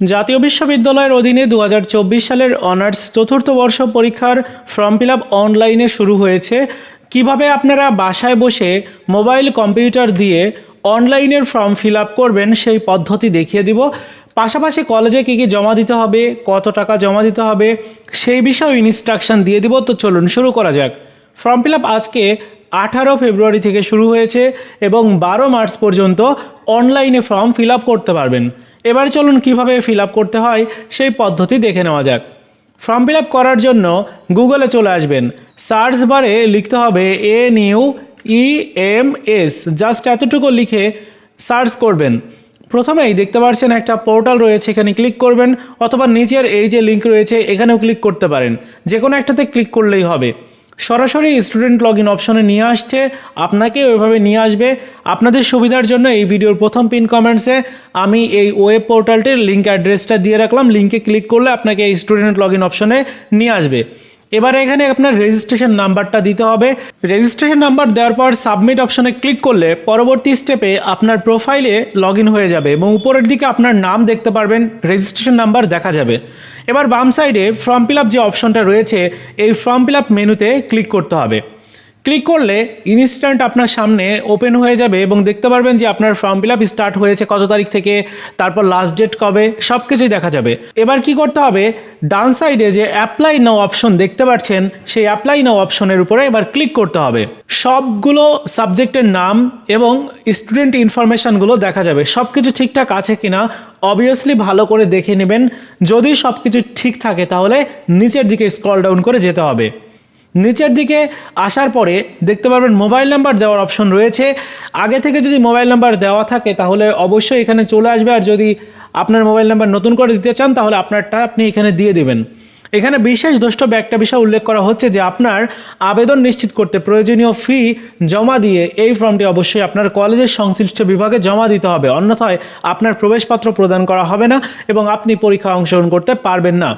জাতীয় বিশ্ববিদ্যালয়ের অধীনে দু হাজার চব্বিশ সালের অনার্স চতুর্থ বর্ষ পরীক্ষার ফর্ম ফিল অনলাইনে শুরু হয়েছে। কীভাবে আপনারা বাসায় বসে মোবাইল, কম্পিউটার দিয়ে অনলাইনের ফর্ম ফিল করবেন সেই পদ্ধতি দেখিয়ে দিব। পাশাপাশি কলেজে কী কী জমা দিতে হবে, কত টাকা জমা দিতে হবে, সেই বিষয়ে ইনস্ট্রাকশন দিয়ে দিব। তো চলুন শুরু করা যাক। ফর্ম ফিল আজকে আঠারো ফেব্রুয়ারি থেকে শুরু হয়েছে এবং বারো মার্চ পর্যন্ত অনলাইনে ফর্ম ফিল করতে পারবেন। এবার চলুন কীভাবে ফিল করতে হয় সেই পদ্ধতি দেখে নেওয়া যাক। ফর্ম ফিল করার জন্য গুগলে চলে আসবেন। সার্চ বারে লিখতে হবে a new E M S. Just এতটুকু লিখে সার্চ করবেন। প্রথমেই দেখতে পাচ্ছেন একটা পোর্টাল রয়েছে, এখানে ক্লিক করবেন অথবা নিচের এই যে লিঙ্ক রয়েছে, এখানেও ক্লিক করতে পারেন। যে কোনো একটাতে ক্লিক করলেই হবে। সরাসরি স্টুডেন্ট লগ ইন অপশনে নিয়ে আসছে, আপনাকে ওইভাবে নিয়ে আসবে। আপনাদের সুবিধার জন্য এই ভিডিওর প্রথম পিন কমেন্টসে আমি এই ওয়েব পোর্টালটির লিঙ্ক অ্যাড্রেসটা দিয়ে রাখলাম। লিঙ্কে ক্লিক করলে আপনাকে এই স্টুডেন্ট লগ ইন অপশনে নিয়ে আসবে। এবারে এখানে আপনার রেজিস্ট্রেশন নাম্বারটা দিতে হবে। রেজিস্ট্রেশন নাম্বার দেওয়ার পর সাবমিট অপশনে ক্লিক করলে পরবর্তী স্টেপে আপনার প্রোফাইলে লগ হয়ে যাবে এবং উপরের দিকে আপনার নাম দেখতে পারবেন রেজিস্ট্রেশন নাম্বার দেখা যাবে। এবার বাম সাইডে ফর্ম ফিল যে অপশনটা রয়েছে, এই ফর্ম ফিল মেনুতে ক্লিক করতে হবে। ক্লিক করলে ইনস্ট্যান্ট আপনার সামনে ওপেন হয়ে যাবে এবং দেখতে পারবেন যে আপনার ফর্ম ফিল আপ স্টার্ট হয়েছে কত তারিখ থেকে, তারপর লাস্ট ডেট কবে সব কিছুই দেখা যাবে। এবার কি করতে হবে? ডান সাইডে যে অ্যাপ্লাই নাও অপশন দেখতে পাচ্ছেন, সেই অ্যাপ্লাই নাও অপশনের উপরে এবার ক্লিক করতে হবে। সবগুলো সাবজেক্টের নাম এবং স্টুডেন্ট ইনফরমেশানগুলো দেখা যাবে। সব কিছু ঠিকঠাক আছে কিনা অবভিয়াসলি ভালো করে দেখে নেবেন। যদি সব কিছু ঠিক থাকে তাহলে নিচের দিকে স্ক্রল ডাউন করে যেতে হবে। নিচের দিকে আসার পরে দেখতে পারবেন মোবাইল নাম্বার দেওয়ার অপশন রয়েছে। আগে থেকে যদি মোবাইল নাম্বার দেওয়া থাকে তাহলে অবশ্যই এখানে চলে আসবে আর যদি আপনার মোবাইল নাম্বার নতুন করে দিতে চান তাহলে আপনারটা আপনি এখানে দিয়ে দেবেন। এখানে বিশেষ দ্রষ্টব্য একটা বিষয় উল্লেখ করা হচ্ছে যে আপনার আবেদন নিশ্চিত করতে প্রয়োজনীয় ফি জমা দিয়ে এই ফর্মটি অবশ্যই আপনার কলেজের সংশ্লিষ্ট বিভাগে জমা দিতে হবে। অন্যথায় আপনার প্রবেশপত্র প্রদান করা হবে না এবং আপনি পরীক্ষা অংশগ্রহণ করতে পারবেন না।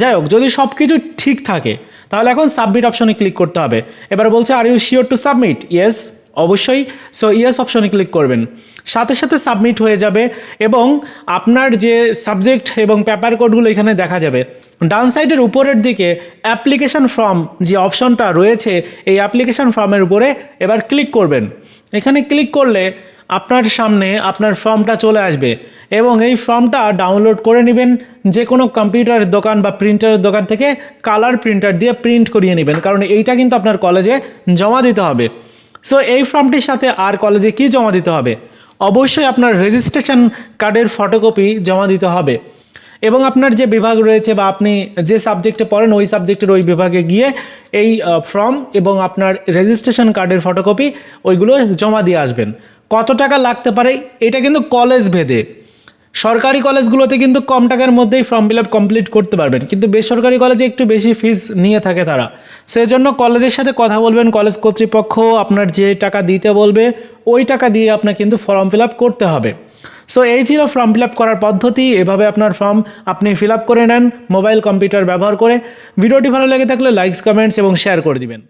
যাই হোক, যদি সব কিছু ঠিক থাকে, তাহলে এখন সাবমিট অপশনে ক্লিক করতে হবে। এবার বলছে are you sure to submit yes অবশ্যই। সো ইয়েস অপশনে ক্লিক করবেন। সাথে সাথে সাবমিট হয়ে যাবে এবং আপনার যে সাবজেক্ট এবং পেপার কোডগুলো এখানে দেখা যাবে। ডান সাইডের উপরের দিকে অ্যাপ্লিকেশন ফর্ম যে অপশনটা রয়েছে, এই অ্যাপ্লিকেশন ফর্মের উপরে এবার ক্লিক করবেন। এখানে ক্লিক করলে আপনার সামনে আপনার ফর্মটা চলে আসবে এবং এই ফর্মটা ডাউনলোড করে নেবেন। যে কোনো কম্পিউটারের দোকান বা প্রিন্টারের দোকান থেকে কালার প্রিন্টার দিয়ে প্রিন্ট করিয়ে নেবেন, কারণ এইটা কিন্তু আপনার কলেজে জমা দিতে হবে। সো এই ফর্মটির সাথে আর কলেজে কি জমা দিতে হবে? অবশ্যই আপনার রেজিস্ট্রেশন কার্ডের ফটোকপি জমা দিতে হবে। এবং আপনার যে বিভাগ রয়েছে বা আপনি যে সাবজেক্টে পড়েন, ওই সাবজেক্টের ওই বিভাগে গিয়ে এই ফর্ম এবং আপনার রেজিস্ট্রেশন কার্ডের ফটোকপি ওইগুলো জমা দিয়ে আসবেন। কত টাকা লাগতে পারে? এটা কিন্তু কলেজ ভেদে। সরকারি কলেজগুলোতে কিন্তু কম টাকার মধ্যেই ফর্ম ফিল আপ কমপ্লিট করতে পারবেন। কিন্তু বেসরকারি কলেজে একটু বেশি ফিস নিয়ে থাকে তারা। সেই জন্য কলেজের সাথে কথা বলবেন কলেজ কর্তৃপক্ষ আপনার যে টাকা দিতে বলবে, ওই টাকা দিয়ে আপনার কিন্তু ফর্ম ফিল আপ করতে হবে। সো এই ছিল ফর্ম ফিল আপ করার পদ্ধতি। এভাবে আপনার ফর্ম আপনি ফিল আপ করে নেন মোবাইল কম্পিউটার ব্যবহার করে। ভিডিওটি ভালো লেগে থাকলে লাইকস কমেন্টস এবং শেয়ার করে দিবেন।